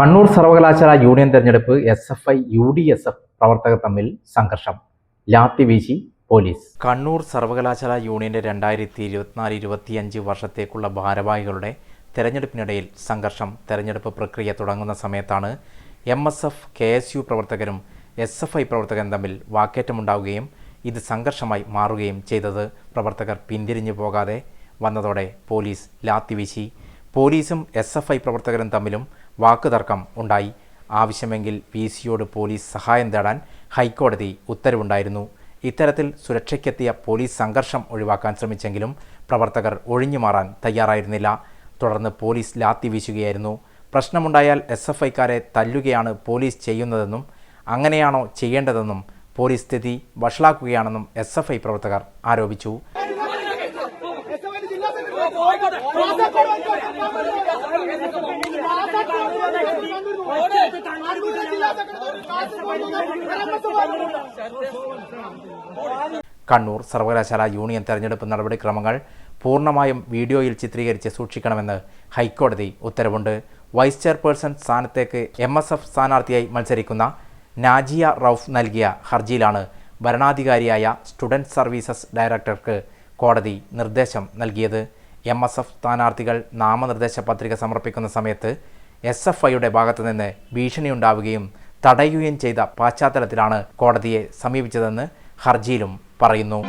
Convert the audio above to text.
കണ്ണൂർ സർവകലാശാല യൂണിയൻ തെരഞ്ഞെടുപ്പ് S F I U D S F പ്രവർത്തകർ തമ്മിൽ സംഘർഷം. ലാത്തി വീശി പോലീസ്. കണ്ണൂർ സർവകലാശാല യൂണിയന്റെ രണ്ടായിരത്തി ഇരുപത്തിനാല് ഇരുപത്തിയഞ്ച് വർഷത്തേക്കുള്ള ഭാരവാഹികളുടെ തെരഞ്ഞെടുപ്പിനിടയിൽ സംഘർഷം തെരഞ്ഞെടുപ്പ് പ്രക്രിയ തുടങ്ങുന്ന സമയത്താണ് M S F K S U പ്രവർത്തകരും എസ് എഫ് ഐ പ്രവർത്തകരും തമ്മിൽ വാക്കേറ്റമുണ്ടാവുകയും ഇത് സംഘർഷമായി മാറുകയും ചെയ്തത് പ്രവർത്തകർ പിന്തിരിഞ്ഞു പോകാതെ വന്നതോടെ പോലീസ് ലാത്തി വീശി. പോലീസും എസ് എഫ് ഐ പ്രവർത്തകരും തമ്മിലും വാക്കുതർക്കം ഉണ്ടായി. ആവശ്യമെങ്കിൽ പി സിയോട് പോലീസ് സഹായം തേടാൻ ഹൈക്കോടതി ഉത്തരവുണ്ടായിരുന്നു. ഇത്തരത്തിൽ സുരക്ഷയ്ക്കെത്തിയ പോലീസ് സംഘർഷം ഒഴിവാക്കാൻ ശ്രമിച്ചെങ്കിലും പ്രവർത്തകർ ഒഴിഞ്ഞു മാറാൻ തയ്യാറായിരുന്നില്ല. തുടർന്ന് പോലീസ് ലാത്തി വീശുകയായിരുന്നു. പ്രശ്നമുണ്ടായാൽ എസ് എഫ് ഐക്കാരെ തല്ലുകയാണ് പോലീസ് ചെയ്യുന്നതെന്നും അങ്ങനെയാണോ ചെയ്യേണ്ടതെന്നും പോലീസ് സ്ഥിതി വഷളാക്കുകയാണെന്നും എസ് എഫ് ഐ പ്രവർത്തകർ ആരോപിച്ചു കണ്ണൂർ സർവകലാശാല യൂണിയൻ തെരഞ്ഞെടുപ്പ് നടപടിക്രമങ്ങൾ പൂർണമായും വീഡിയോയിൽ ചിത്രീകരിച്ച് സൂക്ഷിക്കണമെന്ന് ഹൈക്കോടതി ഉത്തരവുണ്ട്. വൈസ് ചെയർപേഴ്സൺ സ്ഥാനത്തേക്ക് എം എസ് എഫ് സ്ഥാനാർത്ഥിയായി മത്സരിക്കുന്ന നാജിയ റൌഫ് നൽകിയ ഹർജിയിലാണ് ഭരണാധികാരിയായ സ്റ്റുഡന്റ് സർവീസസ് ഡയറക്ടർക്ക് കോടതി നിർദ്ദേശം നൽകിയത്. എം എസ് എഫ് സ്ഥാനാർത്ഥികൾ നാമനിർദ്ദേശ പത്രിക സമർപ്പിക്കുന്ന സമയത്ത് എസ് എഫ് ഐയുടെ ഭാഗത്തുനിന്ന് ഭീഷണിയുണ്ടാവുകയും തടയുകയും ചെയ്ത പശ്ചാത്തലത്തിലാണ് കോടതിയെ സമീപിച്ചതെന്ന് ഹർജിയിലും പറയുന്നു.